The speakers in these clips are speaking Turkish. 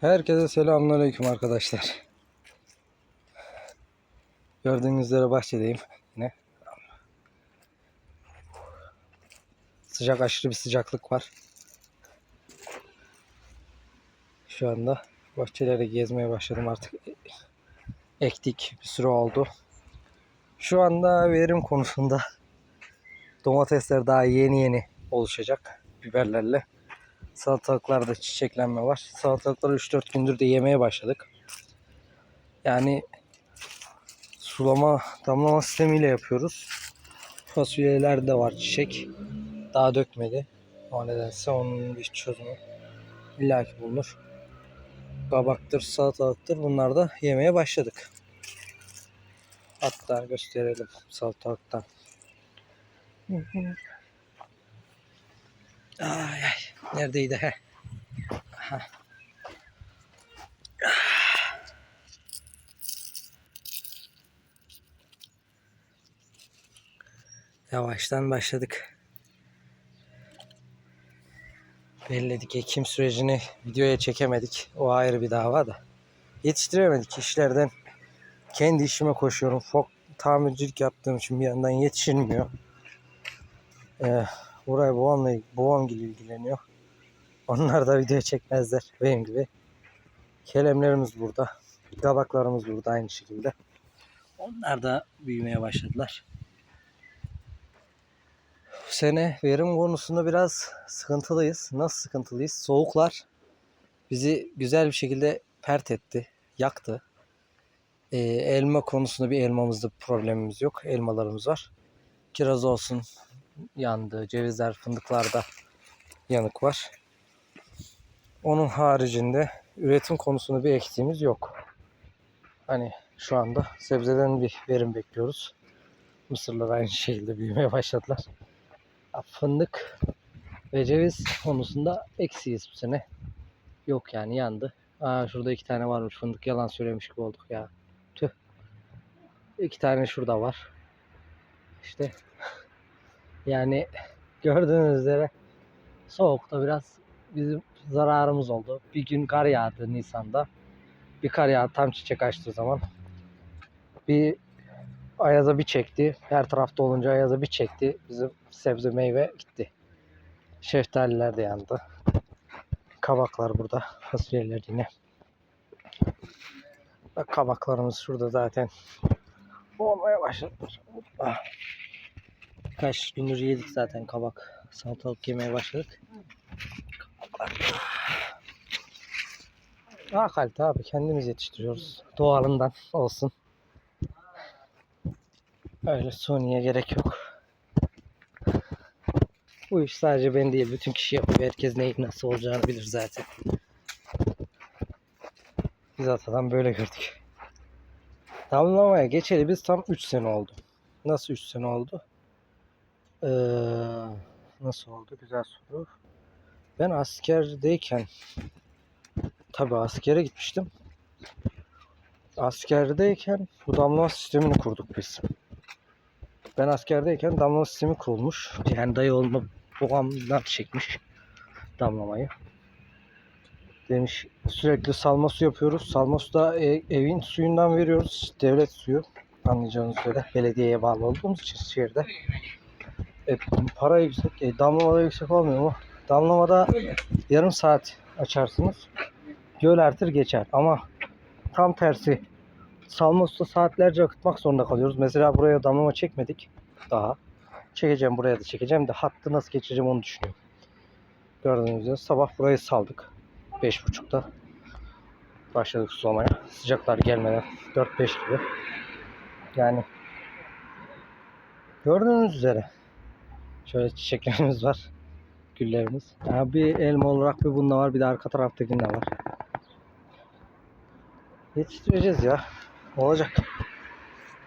Herkese selamünaleyküm arkadaşlar. Gördüğünüz üzere bahçedeyim yine. Sıcak aşırı bir sıcaklık var. Şu anda bahçelere gezmeye başladım artık. Ektik bir süre oldu. Şu anda verim konusunda domatesler daha yeni yeni oluşacak biberlerle. Salatalıklarda çiçeklenme var. Salatalıkları 3-4 gündür de yemeye başladık. Yani sulama, damlama sistemiyle yapıyoruz. Fasulyeler de var çiçek. Daha dökmedi. O nedense onun bir çözümü illaki bulunur. Kabaktır, salatalıktır bunlar da yemeye başladık. Hatta gösterelim salatalıktan. Ay ay. Neredeydi he? Aha. Yavaştan başladık. Belledik ekim sürecini videoya çekemedik. O ayrı bir dava da. Yetiştiremedik işlerden. Kendi işime koşuyorum. Fok tamircilik yaptığım için bir yandan yetişilmiyor. Ee, babamla babam gibi ilgileniyor. Onlar da video çekmezler benim gibi. Kelemlerimiz burada. Kabaklarımız burada aynı şekilde. Onlar da büyümeye başladılar. Bu sene verim konusunda biraz sıkıntılıyız. Nasıl sıkıntılıyız? Soğuklar bizi güzel bir şekilde pert etti, yaktı. Ee, elma konusunda bir elmamızda problemimiz yok. Elmalarımız var. Kiraz olsun, yandı. Cevizler, fındıklarda yanık var. Onun haricinde üretim konusunda bir eksiğimiz yok. Hani şu anda sebzeden bir verim bekliyoruz. Mısırlar aynı şekilde büyümeye başladılar. Fındık ve ceviz konusunda eksiyiz bu sene. Yok yani yandı. Aa, şurada iki tane varmış fındık. Yalan söylemiş gibi olduk ya. Tüh. İki tane şurada var. İşte yani gördüğünüz üzere soğukta biraz bizim zararımız oldu. Bir gün kar yağdı Nisan'da. Bir kar yağdı tam çiçek açtığı zaman. Bir ayaza bir çekti. Her tarafta olunca ayaza bir çekti. Bizim sebze meyve gitti. Şeftaliler de yandı. Kabaklar burada. Fasulyeler yine. Bak kabaklarımız şurada zaten olmaya başladılar. Hoppa. Kaç gündür yedik zaten kabak. Salatalık yemeye başladık. Daha kalite abi kendimiz yetiştiriyoruz. Doğalından olsun. Öyle suniye gerek yok. Bu iş sadece ben değil bütün kişi yapıyor. Herkes neyin nasıl olacağını bilir zaten. Biz atadan böyle gördük. Damlamaya geçeli biz tam 3 sene oldu. Nasıl 3 sene oldu? Ee, nasıl oldu? Güzel soru. Ben askerdeyken tabi askere gitmiştim. Askerdeyken bu damlama sistemini kurduk biz. Ben askerdeyken damlama sistemi kurulmuş. Yani dayı olma babamdan çekmiş damlamayı. Demiş sürekli salma su yapıyoruz. Salma su da e- evin suyundan veriyoruz. Devlet suyu. Anlayacağınız üzere belediyeye bağlı olduğumuz için şehirde. E, para yüksek, e, damlamada yüksek olmuyor mu? Damlamada yarım saat açarsınız. Göl artır geçer ama tam tersi salma suda saatlerce akıtmak zorunda kalıyoruz. Mesela buraya damlama çekmedik daha. Çekeceğim buraya da çekeceğim de hattı nasıl geçireceğim onu düşünüyorum. Gördüğünüz gibi sabah burayı saldık. 5.30'da başladık sulamaya. Sıcaklar gelmeden 4-5 gibi. Yani gördüğünüz üzere Şöyle çiçeklerimiz var. Güllerimiz. Ya bir elma olarak bir bunda var. Bir de arka taraftakinde var. Yetiştireceğiz ya. Olacak.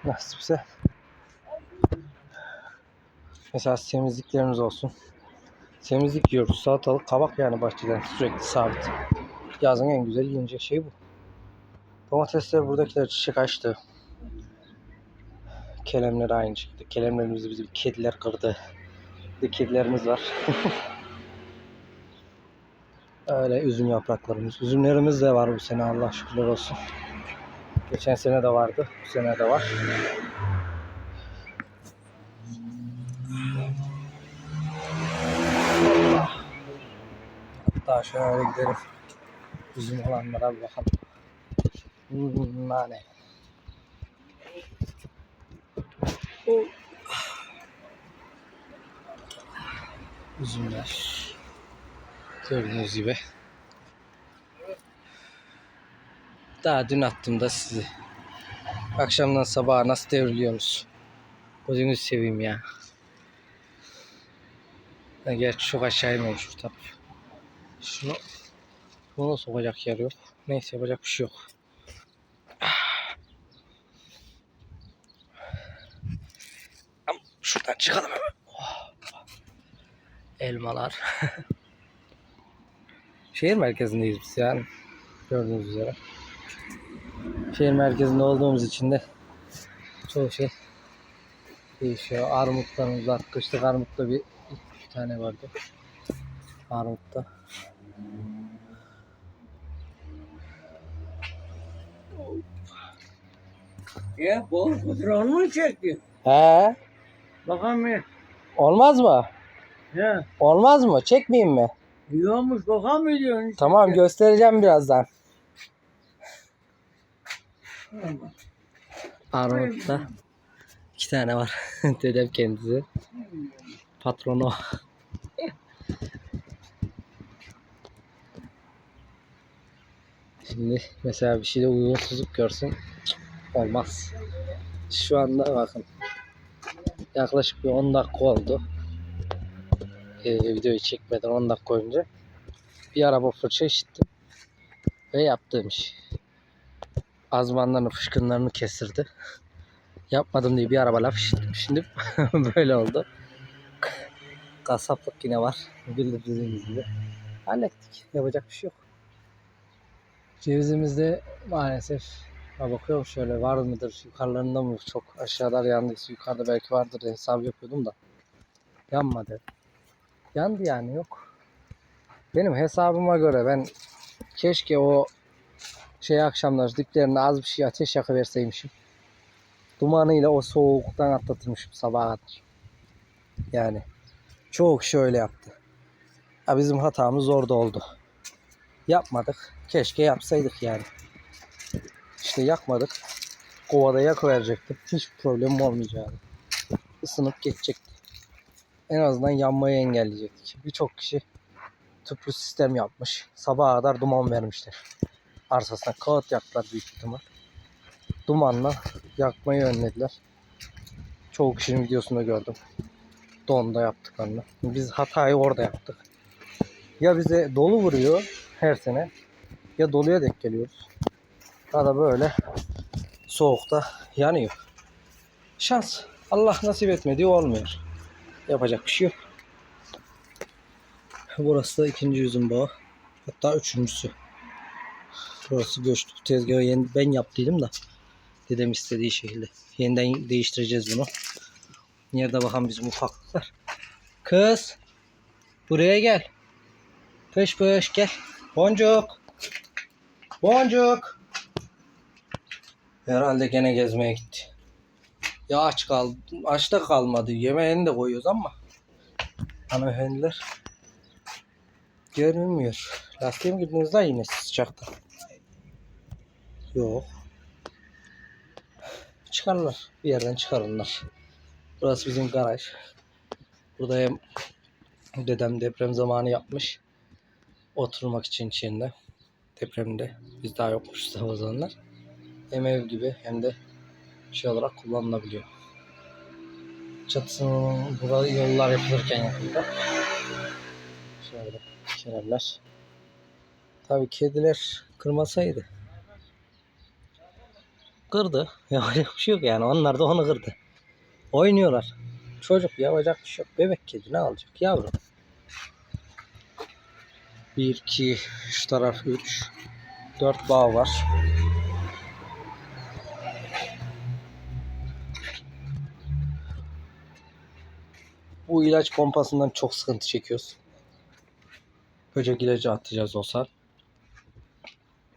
Nasipse. Mesela temizliklerimiz olsun. Temizlik yiyoruz. Salatalık, kabak yani bahçeden sürekli sabit. Yazın en güzel yiyecek şey bu. Domatesler buradakiler çiçek açtı. Kelemler aynı şekilde. Kelemlerimizi bizim kediler kırdı. Bir kedilerimiz var. Öyle üzüm yapraklarımız. Üzümlerimiz de var bu sene Allah şükürler olsun. Geçen sene de vardı. Bu sene de var. Hatta şöyle gidelim. Üzüm olanlara bir bakalım. Hmm, nane. Üzümler. Gördüğünüz gibi. Daha dün attım da sizi. Akşamdan sabaha nasıl devriliyorsunuz? Gözünü seveyim ya. Ha, Gerçi çok aşağı inmemiş bu taraf. Şunu bunu sokacak yer yok. Neyse yapacak bir şey yok. Am, Şuradan çıkalım hemen. Oh. Elmalar. Şehir merkezindeyiz biz yani. Gördüğünüz üzere. Şehir merkezinde olduğumuz için de çoğu şey değişiyor. Armutlarımız var. Kışlık armutta bir iki tane vardı. Armutta. Ya bol fotoğrafını mı çektin? He, Bakalım ya. olmaz mı? Ya. Olmaz mı? Çekmeyeyim mi? İyi olmuş bakalım mı diyorsun? Tamam göstereceğim birazdan. Armut'ta iki tane var. Dedem kendisi. Patronu. Şimdi mesela bir şeyde uygunsuzluk görsün. Olmaz. Şu anda bakın. Yaklaşık bir 10 dakika oldu. Ee, videoyu çekmeden 10 dakika önce. Bir araba fırça işittim. Ve yaptığım iş. Azmanlarını, fışkınlarını kestirdi. Yapmadım diye bir araba laf işittim. Şimdi böyle oldu. Kasaplık yine var. Bildiğiniz gibi. Hallettik. Yapacak bir şey yok. Cevizimizde maalesef ha bakıyorum şöyle var mıdır yukarılarında mı çok aşağılar yandıysa yukarıda belki vardır hesap yapıyordum da yanmadı. Yandı yani yok. Benim hesabıma göre ben keşke o şey akşamlar diplerine az bir şey ateş yakıverseymişim. Dumanıyla o soğuktan atlatırmışım sabaha kadar. Yani çoğu kişi öyle yaptı. Ha, bizim hatamız orada oldu. Yapmadık. Keşke yapsaydık yani. İşte yakmadık. Kovada yakıverecektim. Hiç problemim olmayacaktı. Isınıp geçecekti. En azından yanmayı engelleyecektik. Birçok kişi tüplü sistem yapmış. Sabaha kadar duman vermişler. Arsasına kağıt yaktılar büyük ihtimal. Dumanla yakmayı önlediler. Çoğu kişinin videosunda gördüm. Donda yaptıklarını. Biz hatayı orada yaptık. Ya bize dolu vuruyor her sene ya doluya denk geliyoruz. Ya da böyle soğukta yanıyor. Şans. Allah nasip etmediği olmuyor. Yapacak bir şey yok. Burası da ikinci yüzüm bağı. Hatta üçüncüsü. Burası göçtü. Bu tezgahı yeni, ben yaptıydım da. Dedem istediği şekilde. Yeniden değiştireceğiz bunu. Nerede bakalım bizim ufaklıklar. Kız. Buraya gel. Pış pış gel. Boncuk. Boncuk. Herhalde gene gezmeye gitti. Ya aç kal, aç da kalmadı. Yemeğini de koyuyoruz ama hanımefendiler görünmüyor. Lastiğe mi girdiniz daha yine sıcakta? Yok. Çıkarlar. Bir yerden çıkarırlar. Burası bizim garaj. Burada hem dedem deprem zamanı yapmış. Oturmak için içinde. Depremde. Biz daha yokmuşuz o zamanlar. Hem ev gibi hem de şey olarak kullanılabiliyor. Çatısının burada yollar yapılırken yapıldı. Şöyle kenarlar. Tabii kediler kırmasaydı. Kırdı. Yapacak bir şey yok yani. Onlar da onu kırdı. Oynuyorlar. Çocuk yapacak bir şey yok. Bebek kedi ne alacak yavrum? 1, 2, şu taraf 3, 4 bağ var. Bu ilaç pompasından çok sıkıntı çekiyoruz. böcek ilacı atacağız olsa.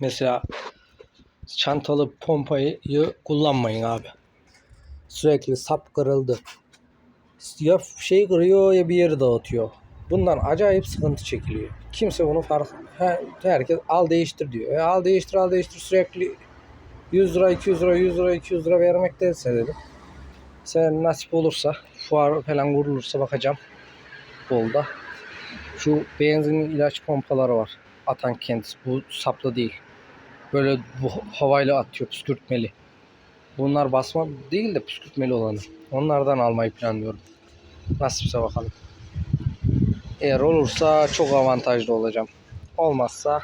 Mesela çantalı pompayı kullanmayın abi. Sürekli sap kırıldı. Ya şey kırıyor ya bir yeri dağıtıyor. Bundan acayip sıkıntı çekiliyor. Kimse bunu fark He- herkes al değiştir diyor. E, al değiştir al değiştir sürekli 100 lira 200 lira 100 lira 200 lira vermektense dedim. Sen nasip olursa fuar falan kurulursa bakacağım. Bolda. Şu benzinli ilaç pompaları var. Atan kendisi. Bu saplı değil. Böyle bu havayla atıyor püskürtmeli. Bunlar basma değil de püskürtmeli olanı. Onlardan almayı planlıyorum. Nasipse bakalım. Eğer olursa çok avantajlı olacağım. Olmazsa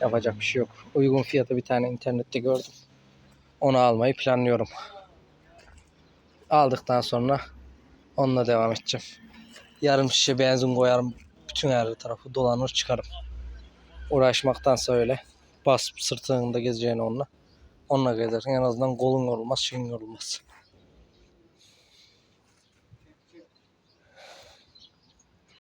yapacak bir şey yok. Uygun fiyata bir tane internette gördüm. Onu almayı planlıyorum. Aldıktan sonra onunla devam edeceğim. Yarım şişe benzin koyarım. Bütün her tarafı dolanır çıkarım. Uğraşmaktansa öyle. Bas sırtında gezeceğini onunla. Onunla gezersin en azından kolun yorulmaz, şeyin yorulmaz.